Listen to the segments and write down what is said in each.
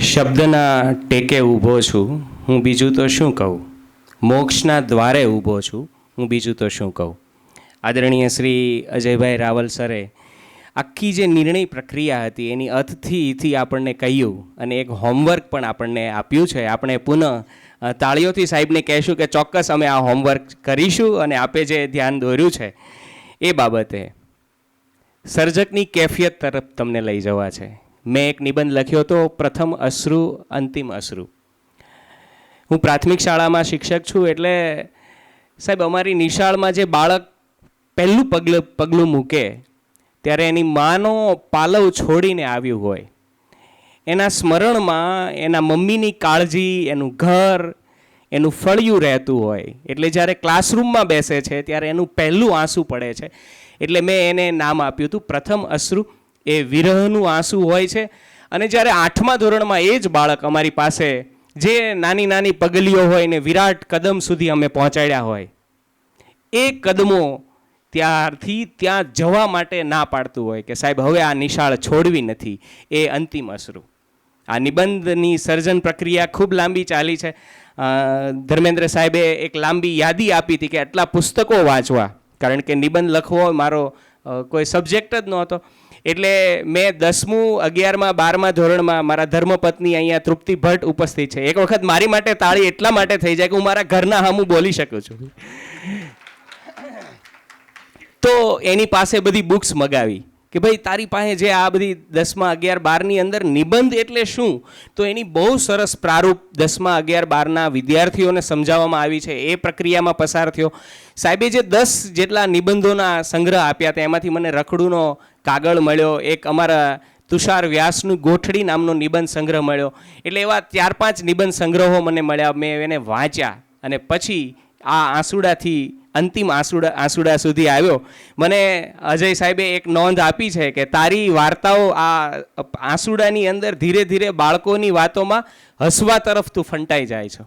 શબ્દના ટેકે ઊભો છું, હું બીજું તો શું કહું? મોક્ષના દ્વારે ઊભો છું, હું બીજું તો શું કહું? આદરણીય શ્રી અજયભાઈ રાવલ સરે, આખી જે નિર્ણય પ્રક્રિયા હતી, એની અર્થથી આપણને કહ્યું અને એક હોમવર્ક પણ આપણને આપ્યું છે. આપણે પુનઃ તાળીઓથી સાહેબને કહેશું કે ચોક્કસ અમે આ હોમવર્ક કરીશું અને આપે જે ધ્યાન દોર્યું છે, એ બાબતે, સર્જકની કેફિયત તરફ તમને લઈ જવા છે. મેં એક નિબંધ લખ્યો હતો, પ્રથમ અશ્રુ, અંતિમ અશ્રુ. હું પ્રાથમિક શાળામાં શિક્ષક છું એટલે, સાહેબ, અમારી નિશાળમાં જે બાળક પહેલું પગલું પગલું મૂકે, ત્યારે એની માનો પાલવ છોડીને આવ્યું હોય. એના સ્મરણમાં એના મમ્મીની કાળજી, એનું ઘર, એનું ફળિયું રહેતું હોય. એટલે જ્યારે ક્લાસરૂમમાં બેસે છે, ત્યારે એનું પહેલું આંસુ પડે છે. એટલે મેં એને નામ આપ્યું હતું, પ્રથમ અશ્રુ એ વિરહનું આંસુ હોય છે. અને જ્યારે આઠમા ધોરણમાં એ જ બાળક અમારી પાસે જે નાની નાની પગલીઓ હોય ને વિરાટ કદમ સુધી અમે પહોંચાડ્યા હોય, એ કદમો ત્યારથી ત્યાં જવા માટે ના પાડતું હોય કે સાહેબ હવે આ નિશાળ છોડવી નથી, એ અંતિમ અશ્રુ. આ નિબંધની સર્જન પ્રક્રિયા ખૂબ લાંબી ચાલી છે. ધર્મેન્દ્ર સાહેબે એક લાંબી યાદી આપી હતી કે આટલા પુસ્તકો વાંચવા, કારણ કે નિબંધ લખવો મારો કોઈ સબ્જેક્ટ જ નહોતો. એટલે મેં દસમું, અગિયારમાં, બારમા ધોરણમાં મારા ધર્મપત્ની અહીંયા તૃપ્તિ ભટ્ટ ઉપસ્થિત છે. એક વખત મારી માટે તાળી એટલા માટે થઈ જાય કે હું મારા ઘરના હામું બોલી શકું છું. તો એની પાસે બધી બુક્સ મગાવી કે ભાઈ, તારી પાસે જે આ બધી દસમા, અગિયાર, બારની અંદર નિબંધ એટલે શું? તો એની બહુ સરસ પ્રારૂપ દસમા, અગિયાર, બારના વિદ્યાર્થીઓને સમજાવવામાં આવી છે. એ પ્રક્રિયામાં પસાર થયો. સાહેબે જે દસ જેટલા નિબંધોના સંગ્રહ આપ્યા હતા, એમાંથી મને રખડુનો કાગળ મળ્યો, એક અમારા તુષાર વ્યાસનું ગોઠડી નામનો નિબંધ સંગ્રહ મળ્યો. એટલે એવા ચાર પાંચ નિબંધ સંગ્રહો મને મળ્યા, મેં એને વાંચ્યા અને પછી આ આંસુડાથી અંતિમ આંસુડા આંસુડા સુધી આવ્યો. મને અજય સાહેબે એક નોંધ આપી છે કે તારી વાર્તાઓ આ આંસુડાની અંદર ધીરે ધીરે બાળકોની વાતોમાં હસવા તરફ તું ફંટાઈ જાય છો.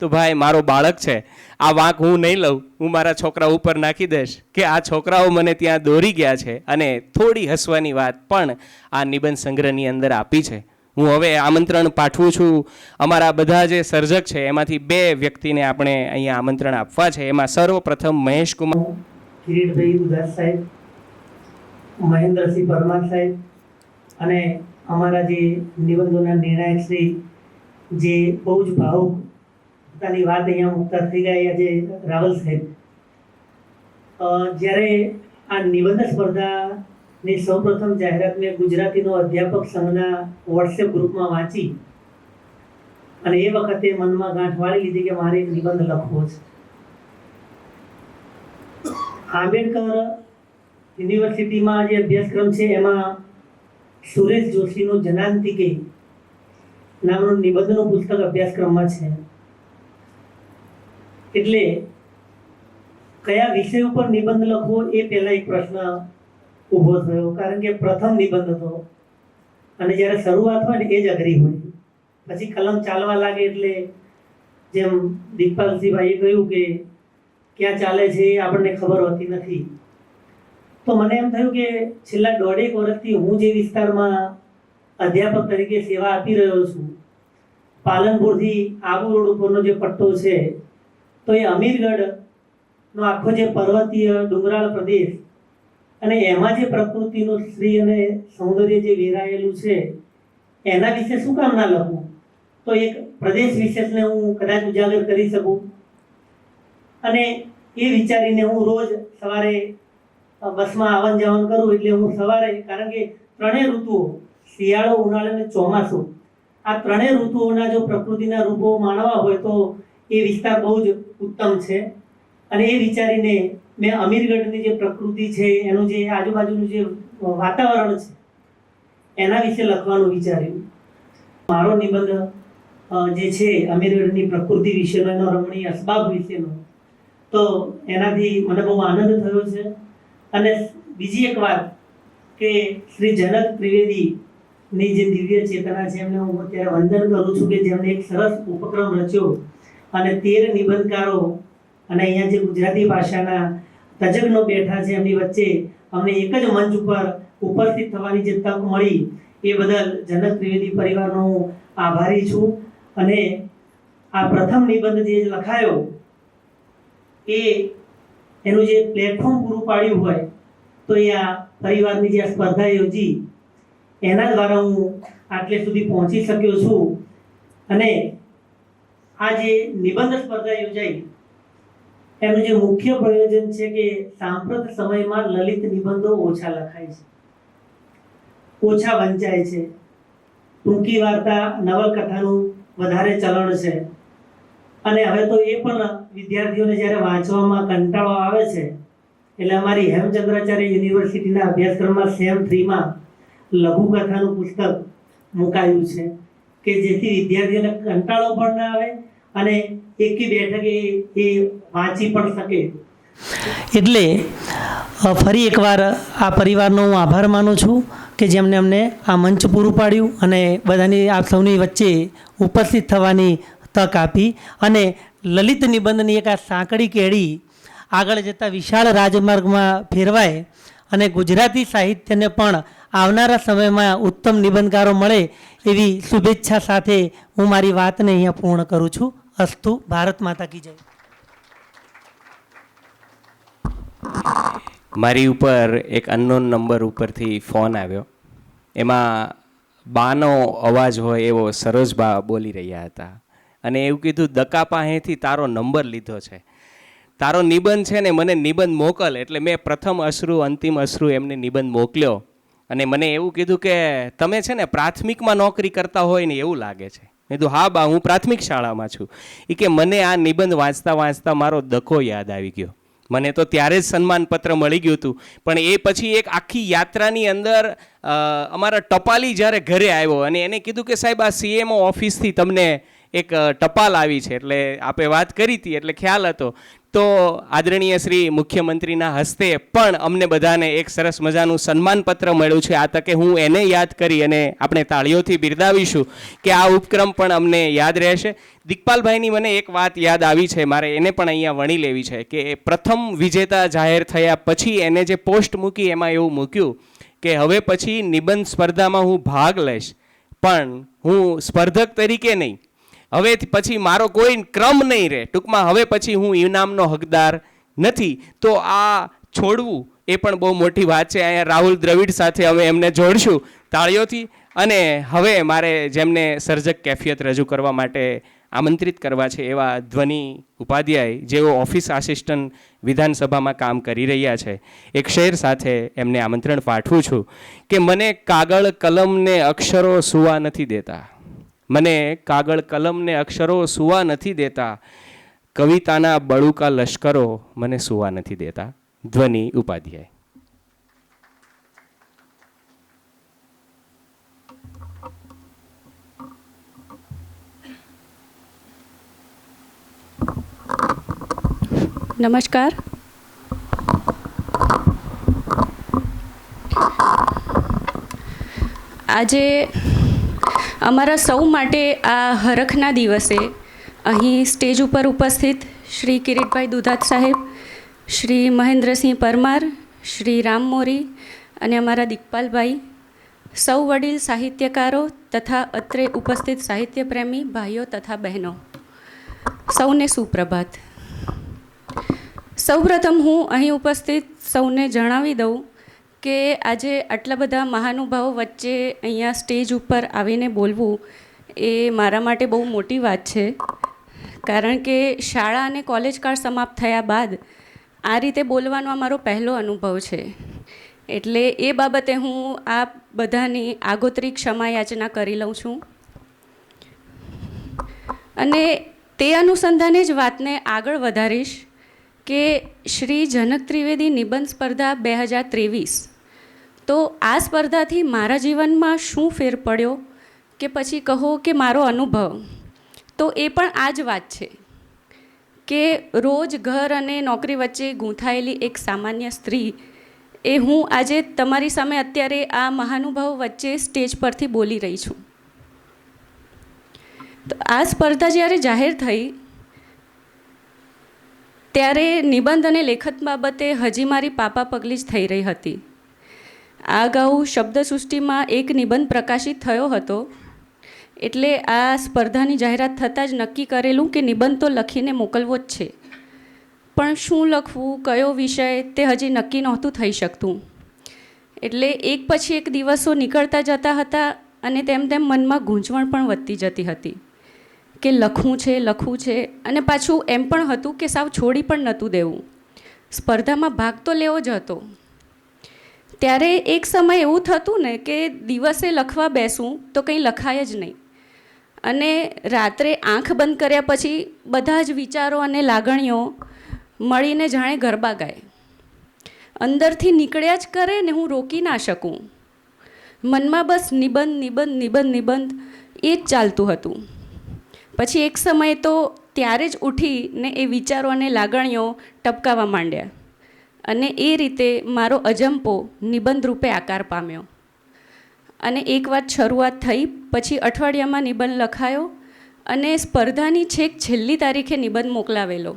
તો ભાઈ, મારો બાળક છે. આ વાંક હું નહીં લઉં. હું મારા છોકરા ઉપર નાખી દઈશ કે આ છોકરાઓ મને ત્યાં દોરી ગયા છે અને થોડી હસવાની વાત પણ આ નિબંધ સંગ્રહની અંદર આપી છે. હું હવે આમંત્રણ પાઠવું છું. અમારા બધા જે સર્જક છે, એમાંથી બે વ્યક્તિને આપણે અહીંયા આમંત્રણ આપવા છે. એમાં સર્વપ્રથમ મહેશ કુમાર. કિરીટભાઈ ઉદાસ સાહેબ, મહેન્દ્રસિંહ પરમાર સાહેબ અને અમારા જે નિબંધોના નિર્ણાયક શ્રી, જે બહુ જ ભાવુક પોતાની વાત અહીંયા મુકતા થઈ ગયા આજે રાવલ સાહેબ. જ્યારે આ નિબંધ સ્પર્ધાની સૌપ્રથમ જાહેરાત મેં ગુજરાતીનો અધ્યાપક સંઘના વોટ્સએપ ગ્રુપમાં વાંચી અને એ વખતે મનમાં ગાંઠ વાળી લીધી કે મારે નિબંધ લખવો છે. આંબેડકર યુનિવર્સિટીમાં જે અભ્યાસક્રમ છે એમાં સુરેશ જોશીનું જનાંતિકે નામનું નિબંધનું પુસ્તક અભ્યાસક્રમમાં છે. એટલે કયા વિષય ઉપર નિબંધ લખવો એ પહેલા એક પ્રશ્ન ઊભો થયો. કારણ કે પ્રથમ નિબંધ હતો. અને જ્યારે શરૂઆત હોય ને એ જ અઘરી હોય. પછી કલમ ચાલવા લાગે એટલે જેમ દીપાલસિંહભાઈએ કહ્યું કે ક્યાં ચાલે છે એ આપણને ખબર હોતી નથી. તો મને એમ થયું કે છેલ્લા દોઢેક વર્ષથી હું જે વિસ્તારમાં અધ્યાપક તરીકે સેવા આપી રહ્યો છું, પાલનપુરથી આબુ રોડ ઉપરનો જે પટ્ટો છે તો એ અમીરગઢનો આખો જે પર્વતીય ડુંગરાળ પ્રદેશ અને એમાં જે પ્રકૃતિનું શ્રી અને સૌંદર્ય જે વેરાયેલું છે, એના વિશે શું કામ ના લખવું તો એક પ્રદેશ વિશેષને હું કદાચ ઉજાગર કરી શકું. અને એ વિચારીને હું રોજ સવારે બસમાં આવન જાવન કરું એટલે હું સવારે, કારણ કે ત્રણેય ઋતુઓ, શિયાળો, ઉનાળો અને ચોમાસું, આ ત્રણેય ઋતુઓના જો પ્રકૃતિના રૂપો માણવા હોય તો એ વિસ્તાર બહુ જ ઉત્તમ છે. અને એ વિચારીને મેં અમીરગઢની જે પ્રકૃતિ છે, એનું જે આજુબાજુનું જે વાતાવરણ છે, એના વિશે લખવાનું વિચાર્યું. મારો નિબંધ જે છે અમીરગઢની પ્રકૃતિ વિશેનો, એનો રમણીય અસબાબ વિશેનો, તો એનાથી મને બહુ આનંદ થયો છે. અને બીજી એક વાત કે શ્રી જનક ત્રિવેદીની જે દિવ્ય ચેતના છે, એમને હું અત્યારે વંદન કરું છું કે જેમણે એક સરસ ઉપક્રમ રચ્યો. અને તેર નિબંધકારો અને અહીંયા જે ગુજરાતી ભાષાના તજજ્ઞો બેઠા છે એમની વચ્ચે અમને એક જ મંચ ઉપર ઉપસ્થિત થવાની જે તક મળી એ બદલ જનક ત્રિવેદી પરિવારનો હું આભારી છું. અને આ પ્રથમ નિબંધ જે લખાયો એ એનું જે પ્લેટફોર્મ પૂરું પાડ્યું હોય તો એ આ પરિવારની જે સ્પર્ધા યોજી એના દ્વારા હું આટલે સુધી પહોંચી શક્યો છું. અને આ જે નિબંધ સ્પર્ધા યોજાઈ, એનું જે મુખ્ય પ્રયોજન છે કે સાંપ્રત સમયમાં લલિત નિબંધો ઓછા લખાય છે. ઓછા વંચાય છે. ટૂંકી વાર્તા, નવલકથાનું વધારે ચલણ છે. અને હવે તો એ પણ વિદ્યાર્થીઓને જ્યારે વાંચવામાં કંટાળો આવે છે, એટલે અમારી હેમચંદ્રાચાર્ય યુનિવર્સિટીના અભ્યાસક્રમમાં સેમ થ્રીમાં લઘુકથાનું પુસ્તક મુકાયું છે. કે જેથી વિદ્યાર્થીઓને કંટાળો પણ ના આવે અને એકી બેઠકે એ વાંચી પણ શકે. એટલે ફરી એકવાર આ પરિવારનો હું આભાર માનું છું કે જેમણે અમને આ મંચ પૂરું પાડ્યું અને બધાની આપ સૌની વચ્ચે ઉપસ્થિત થવાની તક આપી અને લલિત નિબંધની એક આ સાંકડી કેળી આગળ જતાં વિશાળ રાજમાર્ગમાં ફેરવાય અને ગુજરાતી સાહિત્યને પણ આવનારા સમયમાં ઉત્તમ નિબંધકારો મળે એવી શુભેચ્છા સાથે હું મારી વાતને અહીંયા પૂર્ણ કરું છું. અસ્તુ, ભારત માતા કી જય. મારી ઉપર એક અનનોન નંબર ઉપરથી ફોન આવ્યો. એમાં બાનો અવાજ હોય એવો સરોજબા બોલી રહ્યા હતા. અને એવું કીધું દકા પાસેથી તારો નંબર લીધો છે. તારો નિબંધ છે ને મને નિબંધ મોકલ, એટલે મેં પ્રથમ અશ્રુ, અંતિમ અશ્રુ એમને નિબંધ મોકલ્યો. અને મને એવું કીધું કે તમે છે ને પ્રાથમિકમાં નોકરી કરતા હોય ને એવું લાગે છે. મેં કીધું, હા બા, હું પ્રાથમિક શાળામાં છું. એ કે, મને આ નિબંધ વાંચતા વાંચતા મારો દખો યાદ આવી ગયો. મને તો ત્યારે જ સન્માનપત્ર મળી ગયું હતું. પણ એ પછી એક આખી યાત્રાની અંદર અમારા ટપાલી જ્યારે ઘરે આવ્યો અને એને કીધું કે, સાહેબ, આ સીએમઓ ઓફિસથી તમને એક ટપાલ આવી છે, એટલે આપણે વાત કરી હતી, એટલે ખ્યાલ હતો. તો આદરણીય શ્રી મુખ્યમંત્રીના હસ્તે પણ અમને બધાને એક સરસ મજાનું સન્માનપત્ર મળ્યું છે. આ તકે હું એને યાદ કરી અને આપણે તાળીઓથી બિરદાવીશું કે આ ઉપક્રમ પણ અમને યાદ રહેશે. દીકપાલભાઈની મને એક વાત યાદ આવી છે, મારે એને પણ અહીંયા વણી લેવી છે કે પ્રથમ વિજેતા જાહેર થયા પછી એને જે પોસ્ટ મૂકી એમાં એવું મૂક્યું કે હવે પછી નિબંધ સ્પર્ધામાં હું ભાગ લઈશ. પણ હું સ્પર્ધક તરીકે નહીં હવે પછી મારો કોઈ ક્રમ નહીં રહે. ટૂંકમાં હવે પછી હું ઇનામનો હકદાર નથી. તો આ છોડવું એ પણ બહુ મોટી વાત છે. અહીંયા રાહુલ દ્રવિડ સાથે અમે એમને જોડશું તાળીઓથી. અને હવે મારે જેમને સર્જક કેફિયત રજૂ કરવા માટે આમંત્રિત કરવા છે એવા ધ્વનિ ઉપાધ્યાય, જેઓ ઓફિસ આસિસ્ટન્ટ વિધાનસભામાં કામ કરી રહ્યા છે, એક શેર સાથે એમને આમંત્રણ પાઠવું છું કે મને કાગળ, કલમને અક્ષરો સુવા નથી દેતા. મને કાગળ કલમને અક્ષરો સુવા નથી દેતા. કવિતાના બળુકા લશ્કરો મને સુવા નથી દેતા. ધ્વનિ ઉપાધ્યાય. નમસ્કાર. આજે અમારા સૌ માટે આ હરખના દિવસે અહીં સ્ટેજ ઉપર ઉપસ્થિત શ્રી કિરીટભાઈ દુધાત સાહેબ, શ્રી મહેન્દ્રસિંહ પરમાર, શ્રી રામ મોરી અને અમારા દિકપાલભાઈ સૌ વડીલ સાહિત્યકારો તથા અત્રે ઉપસ્થિત સાહિત્યપ્રેમી ભાઈઓ તથા બહેનો. સૌને સુપ્રભાત. સૌપ્રથમ હું અહીં ઉપસ્થિત સૌને જણાવી દઉં કે આજે આટલા બધા મહાનુભાવો વચ્ચે અહીંયા સ્ટેજ ઉપર આવીને બોલવું એ મારા માટે બહુ મોટી વાત છે. કારણ કે શાળા અને કોલેજ કાળ સમાપ્ત થયા બાદ આ રીતે બોલવાનો આ મારો પહેલો અનુભવ છે. એટલે એ બાબતે હું આ બધાની આગોતરી ક્ષમા યાચના કરી લઉં છું. અને તે અનુસંધાને જ વાતને આગળ વધારીશ કે શ્રી જનક ત્રિવેદી નિબંધ સ્પર્ધા બે હજાર ત્રેવીસ તો આ સ્પર્ધાથી મારા જીવનમાં શું ફેર પડ્યો? કે પછી કહો કે મારો અનુભવ. તો એ પણ આ જ વાત છે કે રોજ ઘર અને નોકરી વચ્ચે ગૂંથાયેલી એક સામાન્ય સ્ત્રી એ હું આજે તમારી સામે અત્યારે આ મહાનુભાવ વચ્ચે સ્ટેજ પરથી બોલી રહી છું. તો આ સ્પર્ધા જ્યારે જાહેર થઈ, ત્યારે નિબંધ અને લેખન બાબતે હજી મારી પાપા પગલી જ થઈ રહી હતી. આ અગાઉ શબ્દસૃષ્ટિમાં એક નિબંધ પ્રકાશિત થયો હતો. એટલે આ સ્પર્ધાની જાહેરાત થતાં જ નક્કી કરેલું કે નિબંધ તો લખીને મોકલવો જ છે. પણ શું લખવું, કયો વિષય, તે હજી નક્કી નહોતું થઈ શકતું. એટલે એક પછી એક દિવસો નીકળતા જતા હતા અને તેમ તેમ મનમાં ગૂંચવણ પણ વધતી જતી હતી. કે લખવું છે લખવું છે, અને પાછું એમ પણ હતું કે સાવ છોડી પણ નહોતું દેવું. સ્પર્ધામાં ભાગ તો લેવો જ હતો. ત્યારે એક સમય એવું થતું ને કે દિવસે લખવા બેસું તો કંઈ લખાય જ નહીં. અને રાત્રે આંખ બંધ કર્યા પછી બધા જ વિચારો અને લાગણીઓ મળીને જાણે ગરબા ગાય. અંદરથી નીકળ્યા જ કરે ને હું રોકી ના શકું. મનમાં બસ નિબંધ નિબંધ નિબંધ નિબંધ એ જ ચાલતું હતું. પછી એક સમયે તો ત્યારે જ ઉઠીને એ વિચારો અને લાગણીઓ ટપકાવા માંડ્યા. અને એ રીતે મારો અજંપો નિબંધ રૂપે આકાર પામ્યો. અને એક વાત શરૂઆત થઈ, પછી અઠવાડિયામાં નિબંધ લખાયો અને સ્પર્ધાની છેક છેલ્લી તારીખે નિબંધ મોકલાવેલો.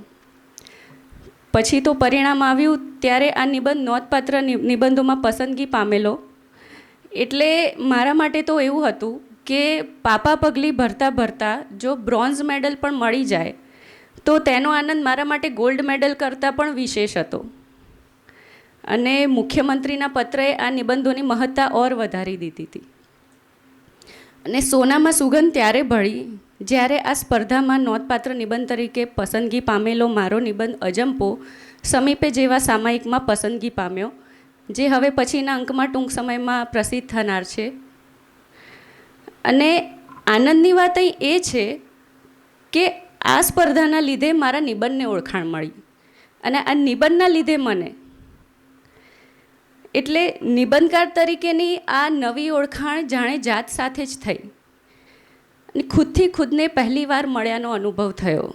પછી તો પરિણામ આવ્યું, ત્યારે આ નિબંધ નોંધપાત્ર નિબંધોમાં પસંદગી પામેલો. એટલે મારા માટે તો એવું હતું કે પાપા પગલી ભરતા ભરતા જો બ્રોન્ઝ મેડલ પણ મળી જાય, તો તેનો આનંદ મારા માટે ગોલ્ડ મેડલ કરતાં પણ વિશેષ હતો. અને મુખ્યમંત્રીના પત્રએ આ નિબંધોની મહત્તા ઓર વધારી દીધી હતી. અને સોનામાં સુગંધ ત્યારે ભળી જ્યારે આ સ્પર્ધામાં નોંધપાત્ર નિબંધ તરીકે પસંદગી પામેલો મારો નિબંધ અજંપો સમીપે જેવા સામાયિકમાં પસંદગી પામ્યો, જે હવે પછીના અંકમાં ટૂંક સમયમાં પ્રસિદ્ધ થનાર છે. અને આનંદની વાત અહીં એ છે કે આ સ્પર્ધાના લીધે મારા નિબંધને ઓળખાણ મળી. અને આ નિબંધના લીધે મને એટલે નિબંધકાર તરીકેની આ નવી ઓળખાણ જાણે જાત સાથે જ થઈ. અને ખુદથી ખુદને પહેલીવાર મળ્યાનો અનુભવ થયો.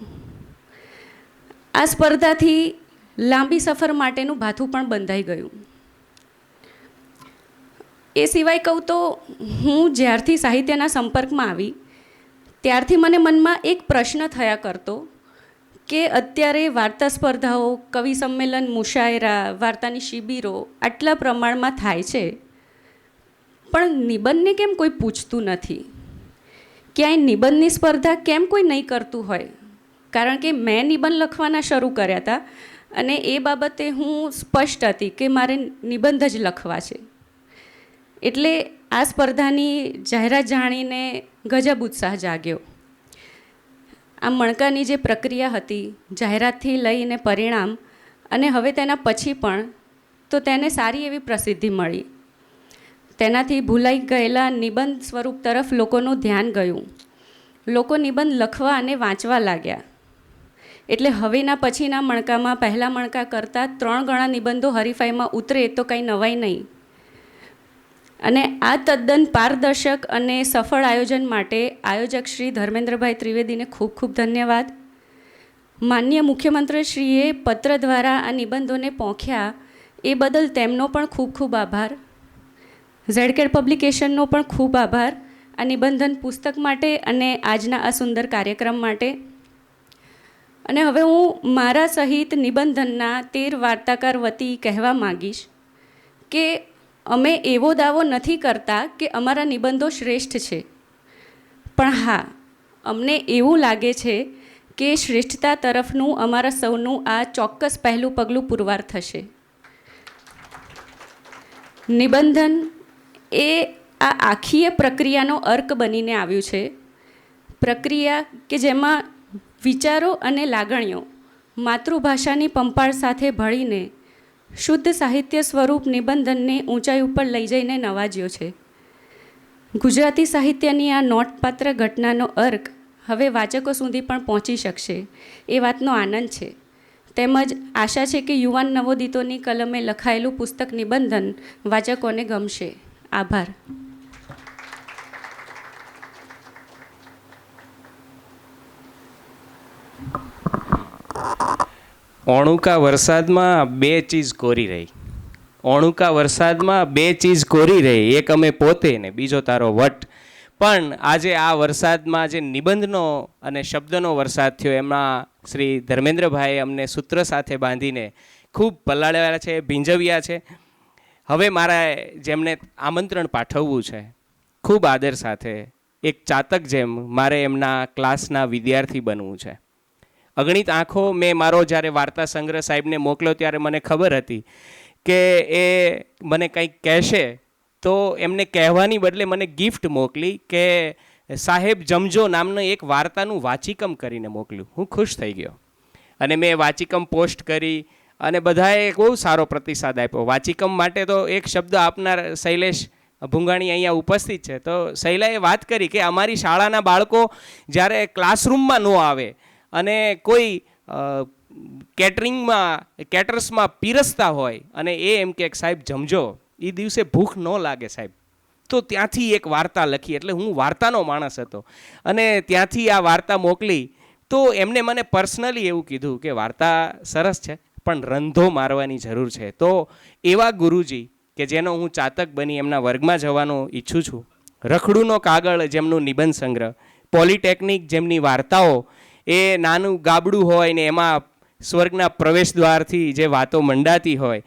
આ સ્પર્ધાથી લાંબી સફર માટેનું ભાથું પણ બંધાઈ ગયું. એ સિવાય કહું તો, હું જ્યારથી સાહિત્યના સંપર્કમાં આવી, ત્યારથી મને મનમાં એક પ્રશ્ન થયા કરતો કે અત્યારે વાર્તા સ્પર્ધાઓ, કવિ સંમેલન મુશાયરા, વાર્તાની શિબિરો આટલા પ્રમાણમાં થાય છે? પણ નિબંધને કેમ કોઈ પૂછતું નથી? ક્યાંય નિબંધની સ્પર્ધા કેમ કોઈ નહીં કરતું હોય? કારણ કે મેં નિબંધ લખવાના શરૂ કર્યા હતા અને એ બાબતે હું સ્પષ્ટ હતી કે મારે નિબંધ જ લખવા છે. એટલે આ સ્પર્ધાની જાહેરાત જાણીને ગજબ ઉત્સાહ જાગ્યો. આ મણકાની જે પ્રક્રિયા હતી, જાહેરાતથી લઈને પરિણામ અને હવે તેના પછી પણ, તો તેને સારી એવી પ્રસિદ્ધિ મળી. તેનાથી ભૂલાઈ ગયેલા નિબંધ સ્વરૂપ તરફ લોકોનું ધ્યાન ગયું. લોકો નિબંધ લખવા અને વાંચવા લાગ્યા. એટલે હવેના પછીના મણકામાં પહેલા મણકા કરતાં ત્રણ ગણા નિબંધો હરીફાઈમાં ઉતરે તો કંઈ નવાઈ નહીં. અને આ તદ્દન પારદર્શક અને સફળ આયોજન માટે આયોજક શ્રી ધર્મેન્દ્રભાઈ ત્રિવેદીને ખૂબ ખૂબ ધન્યવાદ. માન્ય મુખ્યમંત્રીશ્રીએ પત્ર દ્વારા આ નિબંધોને પહોંચ્યા એ બદલ તેમનો પણ ખૂબ ખૂબ આભાર. ઝેડકેડ પબ્લિકેશનનો પણ ખૂબ આભાર. આ નિબંધન પુસ્તક માટે અને આજના આ સુંદર કાર્યક્રમ માટે. અને હવે હું મારા સહિત નિબંધનના તેર વાર્તાકાર વતી કહેવા માગીશ કે અમે એવો દાવો નથી કરતા કે અમારા નિબંધો શ્રેષ્ઠ છે. પણ હા, અમને એવું લાગે છે કે શ્રેષ્ઠતા તરફનું અમારા સૌનું આ ચોક્કસ પહેલું પગલું પુરવાર થશે. નિબંધન એ આ આખીય પ્રક્રિયાનો અર્ક બનીને આવ્યું છે. પ્રક્રિયા કે જેમાં વિચારો અને લાગણીઓ માતૃભાષાની પંપાળ સાથે ભળીને શુદ્ધ સાહિત્ય સ્વરૂપ નિબંધનને ઊંચાઈ ઉપર લઈ જઈને નવાજ્યો છે. ગુજરાતી સાહિત્યની આ નોટપાત્ર ઘટનાનો અર્ક હવે વાચકો સુધી પણ પહોંચી શકશે, એ વાતનો આનંદ છે. તેમજ આશા છે કે યુવાન નવોદિતોની કલમે લખાયેલું પુસ્તક નિબંધન વાચકોને ગમશે. આભાર. ઓણુકા વરસાદમાં બે ચીજ કોરી રહી. ઓણુકા વરસાદમાં બે ચીજ કોરી રહી, એક અમે પોતે ને બીજો તારો વટ. પણ આજે આ વરસાદમાં જે નિબંધનો અને શબ્દનો વરસાદ થયો, એમાં શ્રી ધર્મેન્દ્રભાઈએ અમને સૂત્ર સાથે બાંધીને ખૂબ પલાળ્યા છે, ભીંજવ્યા છે. હવે મારા જેમને આમંત્રણ પાઠવવું છે, ખૂબ આદર સાથે, એક ચાતક જેમ મારે એમના ક્લાસના વિદ્યાર્થી બનવું છે. અગણિત આંખો મેં મારો જ્યારે વાર્તા સંગ્રહ સાહેબને મોકલ્યો ત્યારે મને ખબર હતી કે એ મને કંઈક કહેશે, તો એમને કહેવાની બદલે મને ગિફ્ટ મોકલી કે સાહેબ જમજો નામનું એક વાર્તાનું વાચિકમ કરીને મોકલ્યું. હું ખુશ થઈ ગયો. અને મેં વાચિકમ પોસ્ટ કરી અને બધાએ બહુ સારો પ્રતિસાદ આપ્યો. વાચિકમ માટે તો એક શબ્દ આપનાર શૈલેષ ભૂંગાણી અહીંયા ઉપસ્થિત છે. તો શૈલાએ વાત કરી કે અમારી શાળાના બાળકો જ્યારે ક્લાસરૂમમાં ન આવે અને કોઈ કેટરિંગમાં, કેટર્સમાં પીરસતા હોય અને એ એમ કે સાહેબ જમજો એ દિવસે ભૂખ ન લાગે સાહેબ. તો ત્યાંથી એક વાર્તા લખી, એટલે હું વાર્તાનો માણસ હતો. અને ત્યાંથી આ વાર્તા મોકલી, તો એમને મને પર્સનલી એવું કીધું કે વાર્તા સરસ છે, પણ રંધો મારવાની જરૂર છે. તો એવા ગુરુજી કે જેનો હું ચાતક બની એમના વર્ગમાં જવાનું ઈચ્છું છું, રખડુનો કાગળ જેમનું નિબંધ સંગ્રહ, પોલિટેકનિક જેમની વાર્તાઓ એ નાનું ગાબડું હોય ને એમાં સ્વર્ગના પ્રવેશ દ્વારથી જે વાતો મંડાતી હોય,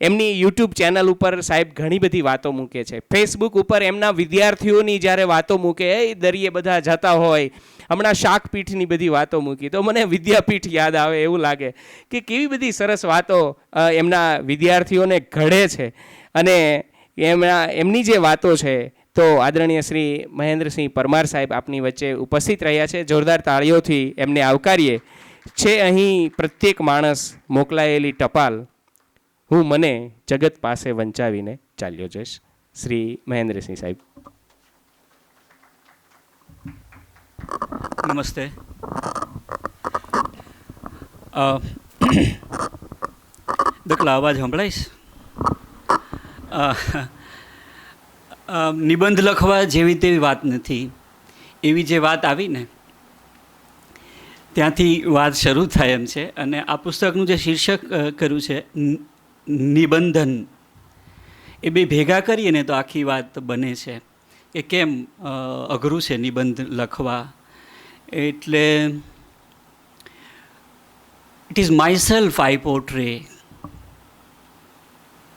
એમની યુટ્યુબ ચેનલ ઉપર સાહેબ ઘણી બધી વાતો મૂકે છે. ફેસબુક ઉપર એમના વિદ્યાર્થીઓની જ્યારે વાતો મૂકે, એ દરિયે બધા જતા હોય. હમણાં શાકપીઠની બધી વાતો મૂકી. તો મને વિદ્યાપીઠ યાદ આવે એવું લાગે કે કેવી બધી સરસ વાતો એમના વિદ્યાર્થીઓને ઘડે છે. અને એમના, એમની જે વાતો છે તો આદરણીય શ્રી મહેન્દ્રસિંહ પરમાર સાહેબ આપની વચ્ચે ઉપસ્થિત રહ્યા છે. જોરદાર તાળીઓથી એમને આવકારીએ. છે અહીં પ્રત્યેક માણસ મોકલાયેલી ટપાલ હું મને જગત પાસે વંચાવીને ચાલ્યો જઈશ. શ્રી મહેન્દ્રસિંહ સાહેબ. નમસ્તે. દકલા અવાજ સંભળાઈશ નિબંધ લખવા જેવી તેવી વાત નથી. એવી જે વાત આવી ને ત્યાંથી વાત શરૂ થાય એમ છે. અને આ પુસ્તકનું જે શીર્ષક કર્યું છે નિબંધન. એ બે ભેગા કરીએ ને તો આખી વાત બને છે કે કેમ અઘરું છે નિબંધ લખવા. એટલે it is myself I portray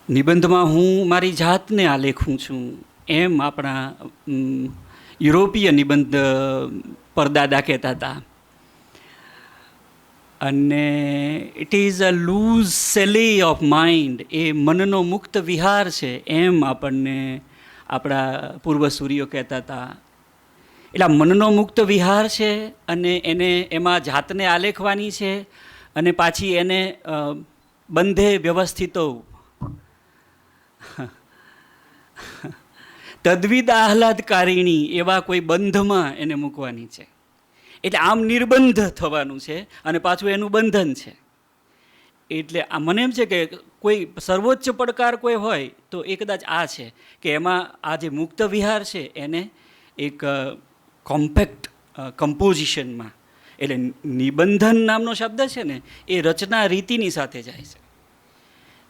નિબંધમાં હું મારી જાતને આલેખું છું. એમ આપણા યુરોપીય નિબંધ પરદાદા કહેતા હતા. અને it is a loose sally of mind એ મનનો મુક્ત વિહાર છે એમ આપણને આપણા પૂર્વસૂરીઓ કહેતા હતા. એટલે મનનો મુક્ત વિહાર છે અને એને એમાં જાતને આલેખવાની છે અને પાછી એને બંધે વ્યવસ્થિતો તદ્વિદ આહલાદકારીણી એવા કોઈ બંધમાં એને મૂકવાની છે. એટલે આમ નિર્બંધ થવાનું છે અને પાછું એનું બંધન છે. એટલે આ મને એમ છે કે કોઈ સર્વોચ્ચ પડકાર કોઈ હોય તો એ કદાચ આ છે કે એમાં આ જે મુક્ત વિહાર છે એને એક કોમ્પેક્ટ કમ્પોઝિશનમાં એટલે નિબંધન નામનો શબ્દ છે ને એ રચના રીતિની સાથે જાય છે.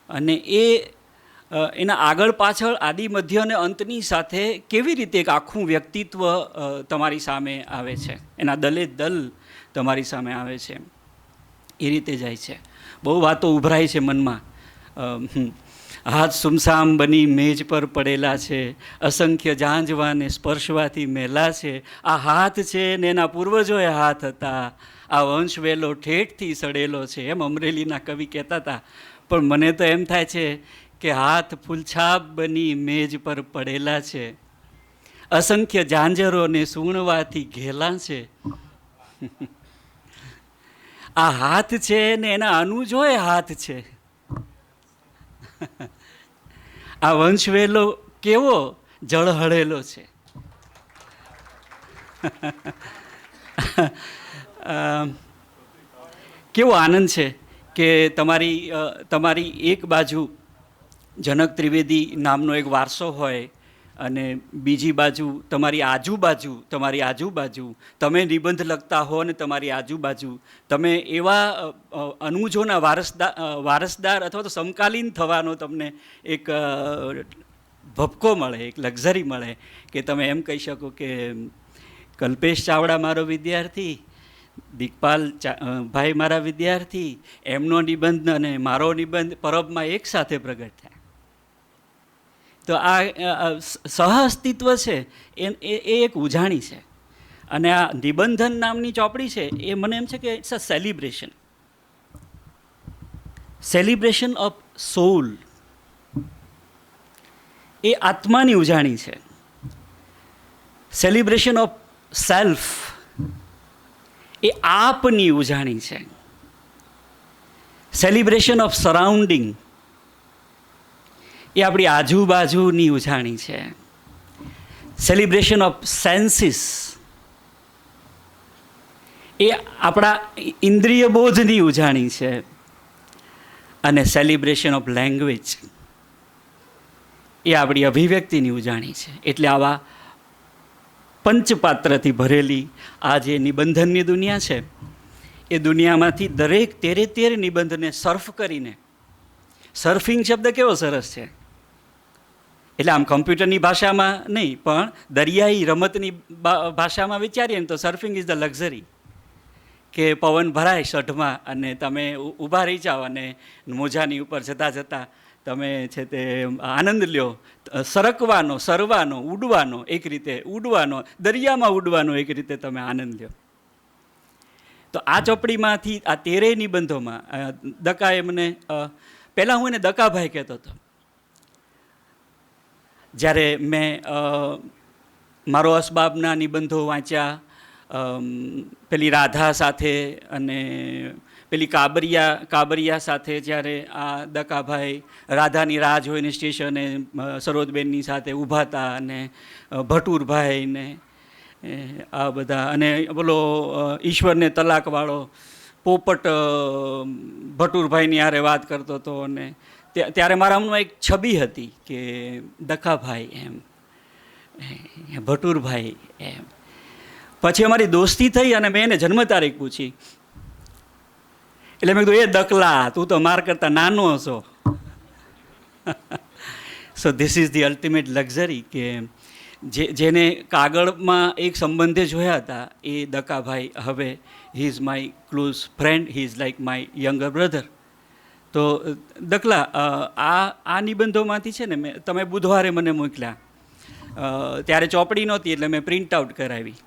અને એ એના આગળ પાછળ આદિ, મધ્ય અને અંતની સાથે કેવી રીતે એક આખું વ્યક્તિત્વ તમારી સામે આવે છે? એના દલે દલ તમારી સામે આવે છે. એ રીતે જાય છે. બહુ વાતો ઉભરાય છે મનમાં. હાથ સુમસામ બની મેજ પર પડેલા છે. અસંખ્ય જાંજવાને સ્પર્શવાથી મેલા છે. આ હાથ છે ને એના પૂર્વજોએ હાથ હતા. આ વંશ વેલો ઠેઠથી સડેલો છે. એમ અમરેલીના કવિ કહેતા હતા. પણ મને તો એમ થાય છે કે હાથ ફૂલછાપ બની મેજ પર પડેલા છે. અસંખ્ય જાંજરોને સૂણવાથી ઘેલા છે. આ હાથ છે ને એના અનુજોય હાથ છે. આ વંશવેલો કેવો જળહળેલો છે. કેવો આનંદ છે કે તમારી તમારી એક બાજુ જનક ત્રિવેદી નામનો એક વારસો હોય અને બીજી બાજુ તમારી આજુબાજુ તમારી આજુબાજુ, તમે નિબંધ લખતા હો અને તમારી આજુબાજુ, તમે એવા અનુજોના વારસદાર વારસદાર અથવા તો સમકાલીન થવાનો તમને એક ભપકો મળે, એક લક્ઝરી મળે કે તમે એમ કહી શકો કે, કલ્પેશ ચાવડા મારો વિદ્યાર્થી, દિગપાલ ભાઈ મારા વિદ્યાર્થી, એમનો નિબંધ અને મારો નિબંધ પરબમાં એક સાથે પ્રગટ થયા. તો આ સહઅસ્તિત્વ સહ અસ્તિત્વ છે, એ- એ એક ઉજાણી છે. અને આ નિબંધન નામની ચોપડી છે, એ મને એમ છે કે it's a celebration celebration of soul એ આત્માની ઉજાણી છે. સેલિબ્રેશન ઓફ સેલ્ફ એ આપની ઉજાણી છે. સેલિબ્રેશન ઓફ સરાઉન્ડિંગ એ આપણી આજુબાજુની ઉજાણી છે. સેલિબ્રેશન ઓફ સેન્સીસ એ આપણા ઇન્દ્રિય બોધની ઉજાણી છે અને સેલિબ્રેશન ઓફ લેંગ્વેજ એ આપણી અભિવ્યક્તિની ઉજાણી છે. એટલે આવા પંચપાત્રથી ભરેલી આ જે નિબંધનની દુનિયા છે, એ દુનિયામાંથી દરેક તેરે તેર નિબંધને સર્ફ કરીને સર્ફિંગ શબ્દ કેવો સરસ છે? એટલે આમ કમ્પ્યુટરની ભાષામાં નહીં, પણ દરિયાઈ રમતની ભાષામાં વિચારીએ ને તો સર્ફિંગ ઇઝ ધ લક્ઝરી કે પવન ભરાય શઢમાં અને તમે ઊભા રહી જાઓ અને મોજાની ઉપર જતાં જતાં તમે છે તે આનંદ લ્યો. સરકવાનો, સરવાનો, ઉડવાનો એક રીતે, ઉડવાનો, દરિયામાં ઉડવાનો એક રીતે તમે આનંદ લ્યો. તો આ ચોપડીમાંથી, આ તેરેય નિબંધોમાં દકા એમને પહેલાં હું એને દકાભાઈ કહેતો હતો. જ્યારે મેં મારો અસબાબના નિબંધો વાંચ્યા પેલી રાધા સાથે અને પેલી કાબરિયા કાબરિયા સાથે જ્યારે આ દકાભાઈ રાધાની રાહ જોઈને સ્ટેશને સરોજબેનની સાથે ઊભા હતા અને અ, ભટુરભાઈ ને આ બધા અને બોલો ઈશ્વરને તલાકવાળો પોપટ ભટુરભાઈની હારે વાત કરતો હતો અને ત્યારે મારા મનમાં એક છબી હતી કે દકાભાઈ એમ ભટુરભાઈ એમ. પછી અમારી દોસ્તી થઈ અને મેં એને જન્મ તારીખ પૂછી. એટલે મેં કીધું, એ દકલા, તું તો માર કરતા નાનો છો. So this is the ultimate luxury કે જે, જેને કાગળમાં એક સંબંધે જોયા હતા, એ દકાભાઈ હવે he is my close friend he is like my younger brother તો દકલા આ આ નિબંધોમાંથી છે ને મેં, તમે બુધવારે મને મોકલ્યા. ત્યારે ચોપડી નહોતી એટલે મેં પ્રિન્ટ આઉટ કરાવી.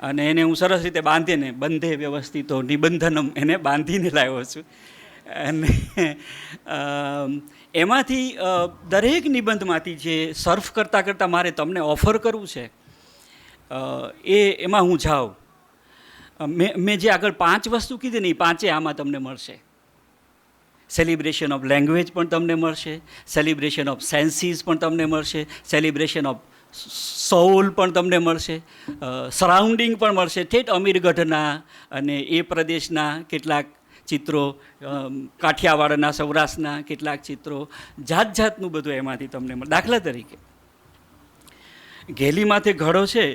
અને એને હું સરસ રીતે બાંધીને, બંધે વ્યવસ્થિતો નિબંધનમ એને બાંધીને લાવ્યો છું. અને એમાંથી દરેક નિબંધમાંથી જે સર્ફ કરતાં કરતાં મારે તમને ઓફર કરવું છે એ એમાં હું જાઉં. મેં મેં જે આગળ પાંચ વસ્તુ કીધી ને એ પાંચે આમાં તમને મળશે. સેલિબ્રેશન ઓફ લેંગ્વેજ પણ તમને મળશે. સેલિબ્રેશન ઓફ સેન્સીસ પણ તમને મળશે. સેલિબ્રેશન ઓફ સોલ પણ તમને મળશે. સરાઉન્ડિંગ પણ મળશે. ઠેઠ અમીરગઢના અને એ પ્રદેશના કેટલાક ચિત્રો કાઠિયાવાડના, સૌરાષ્ટ્રના કેટલાક ચિત્રો જાત જાતનું બધું એમાંથી તમને મળે, દાખલા તરીકે. ઘેલી માથે ઘડો છે.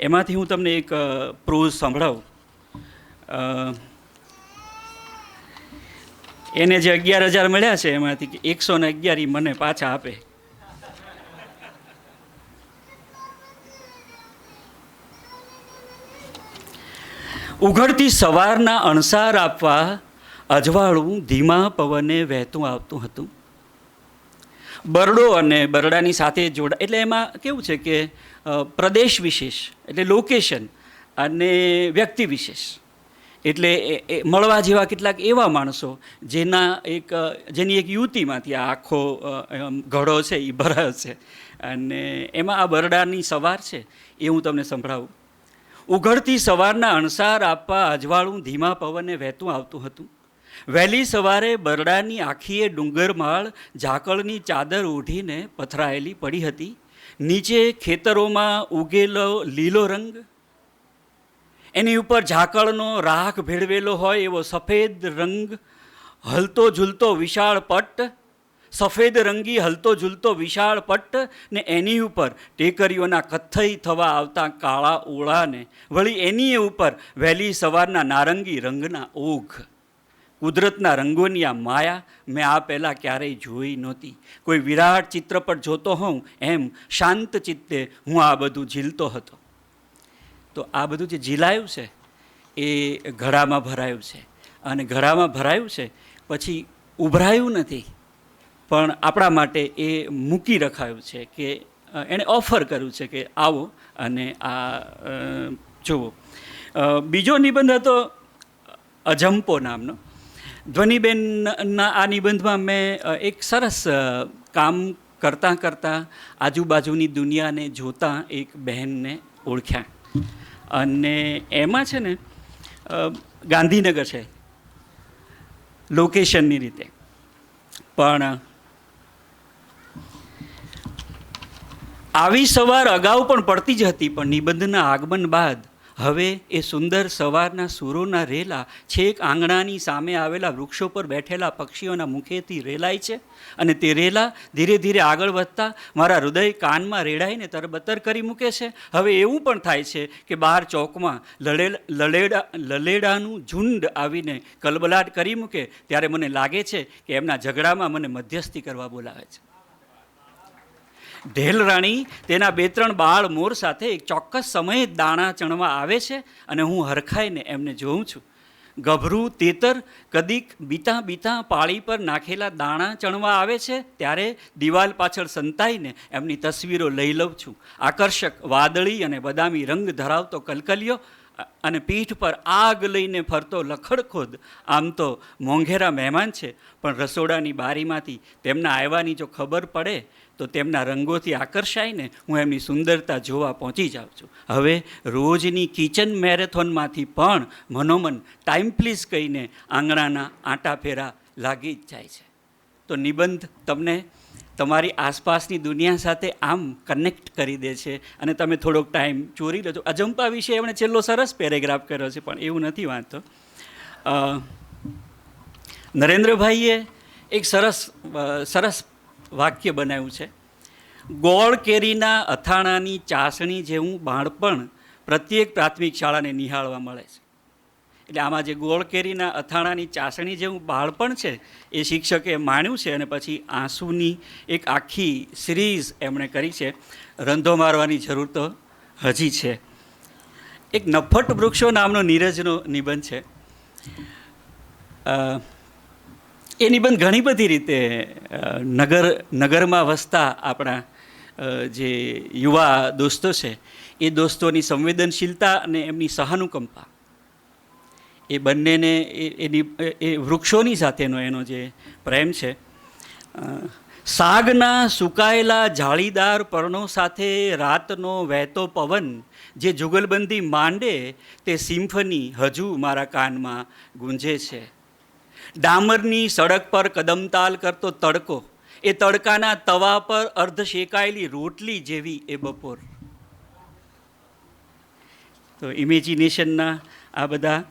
એમાંથી હું તમને એક પ્રોઝ સંભળાવું. એને જે અગિયાર હજાર મળ્યા છે એમાંથી એકસો ને અગિયાર મને પાછા આપે. ઉઘડતી સવારના અણસાર આપવા અજવાળું ધીમા પવને વહેતું આવતું હતું. બરડો અને બરડાની સાથે જોડા એટલે એમાં કેવું છે કે પ્રદેશ વિશેષ એટલે લોકેશન અને વ્યક્તિ વિશેષ. એટલે મળવા જેવા કેટલાક એવા માણસો જેના એક, જેની એક યુવતીમાંથી આ આખો ઘડો છે એ ભરાયો છે. અને એમાં આ બરડાની સવાર છે, એ હું તમને સંભળાવું. ઉઘડતી સવારના અણસાર આપવા અજવાળું ધીમા પવને વહેતું આવતું હતું. વહેલી સવારે બરડાની આખીએ ડુંગરમાળ ઝાકળની ચાદર ઓઢીને પથરાયેલી પડી હતી. નીચે ખેતરોમાં ઉગેલો લીલો રંગ એની ઉપર ઝાકળનો રાખ ભેળવેલો હોય એવો સફેદ રંગ હલતો ઝૂલતો વિશાળ પટ્ટ, સફેદ રંગી હલતો ઝૂલતો વિશાળ પટ્ટ ને એની ઉપર ટેકરીઓના કથ્થઈ થવા આવતા કાળા ઓળાને, વળી એની ઉપર વહેલી સવારના નારંગી રંગના ઓઘ. કુદરતના રંગોની આ માયા મેં આ પહેલાં ક્યારેય જોઈ નહોતી. કોઈ વિરાટ ચિત્રપટ જોતો હોઉં એમ શાંત ચિત્તે હું આ બધું ઝીલતો હતો. તો આ બધું જે ઝીલાયું છે, એ ઘડામાં ભરાયું છે. અને ઘડામાં ભરાયું છે, પછી ઉભરાયું નથી, પણ આપણા માટે એ મૂકી રખાયું છે કે એણે ઓફર કર્યું છે કે આવો અને આ જુઓ. બીજો નિબંધ હતો અજંપો નામનો. ધ્વનિબેનના આ નિબંધમાં મેં એક સરસ કામ કરતાં કરતાં આજુબાજુની દુનિયાને જોતાં એક બહેનને ઓળખ્યા. અને એમાં છે ને ગાંધીનગર છે લોકેશનની રીતે. પણ આવી સવાર અગાઉ પણ પડતી જ હતી, પણ નિબંધના આગમન બાદ હવે એ સુંદર સવારના સૂરોના રેલા છેક આંગણાની સામે આવેલા વૃક્ષો પર બેઠેલા પક્ષીઓના મુખેથી રેલાય છે અને તે રેલા ધીરે ધીરે આગળ વધતા મારા હૃદય કાનમાં રેડાઈને તરબતર કરી મૂકે છે. હવે એવું પણ થાય છે કે બહાર ચોકમાં લડેલ લલેડા લલેડાનું ઝુંડ આવીને કલબલાટ કરી મૂકે ત્યારે મને લાગે છે કે એમના ઝઘડામાં મને મધ્યસ્થી કરવા બોલાવે છે. ઢેલ રાણી, તેના બે ત્રણ બાળ મોર સાથે એક ચોક્કસ સમયે દાણા ચણવા આવે છે અને હું હરખાઈને એમને જોઉં છું. ગભરું, તેતર, કદીક, બીતા બીતા પાળી પર નાખેલા દાણા ચણવા આવે છે, ત્યારે દિવાલ પાછળ સંતાઈને એમની તસવીરો લઈ લઉં છું. આકર્ષક વાદળી અને બદામી રંગ ધરાવતો કલકલિયો અને પીઠ પર આગ લઈને ફરતો લખડખોદ આમ તો મોંઘેરા મહેમાન છે, પણ રસોડાની બારીમાંથી તેમના આવ્યાની જો ખબર પડે, તો તેમના રંગોથી આકર્ષાઈને હું એમની સુંદરતા જોવા પહોંચી જાઉં છું. હવે રોજની કિચન મેરેથોનમાંથી પણ મનોમન ટાઈમ પ્લીઝ કહીને આંગણાના આંટા ફેરા લાગી જ જાય છે. તો નિબંધ તમને તમારી આસપાસની દુનિયા સાથે આમ કનેક્ટ કરી દે છે અને તમે થોડોક ટાઈમ ચોરી લેજો. અજંપા વિશે એમણે છેલ્લો સરસ પેરેગ્રાફ કર્યો છે, પણ એવું નથી વાંચતો નરેન્દ્રભાઈએ એક સરસ સરસ વાક્ય બનાવ્યું છે. ગોળ કેરીના અથાણાની ચાસણી જેવું બાળપણ પ્રત્યેક પ્રાથમિક શાળાને નિહાળવા મળે છે. એટલે આમાં જે ગોળ કેરીના અથાણાની ચાસણી જેવું બાળપણ છે, એ શિક્ષકે માણ્યું છે અને પછી આંસુની એક આખી સિરીઝ એમણે કરી છે. રંધો મારવાની જરૂર તો હજી છે. એક નફટ વૃક્ષો નામનો નીરજનો નિબંધ છે. એ નિબંધ ઘણી બધી રીતે નગર, નગરમાં વસતા આપણા જે યુવા દોસ્તો છે, એ દોસ્તોની સંવેદનશીલતા અને એમની સહાનુકંપા એ બંનેને એની એ વૃક્ષોની સાથેનો એનો જે પ્રેમ છે. સાગના સુકાયેલા જાળીદાર પર્ણો સાથે રાતનો વહેતો પવન જે જુગલબંધી માંડે તે સિમ્ફની હજુ મારા કાનમાં ગુંજે છે. ડામરની સડક પર કદમતાલ કરતો તડકો, એ તડકાના તવા પર અર્ધ શેકાયેલી રોટલી જેવી એ બપોર. તો ઇમેજિનેશનના આ બધા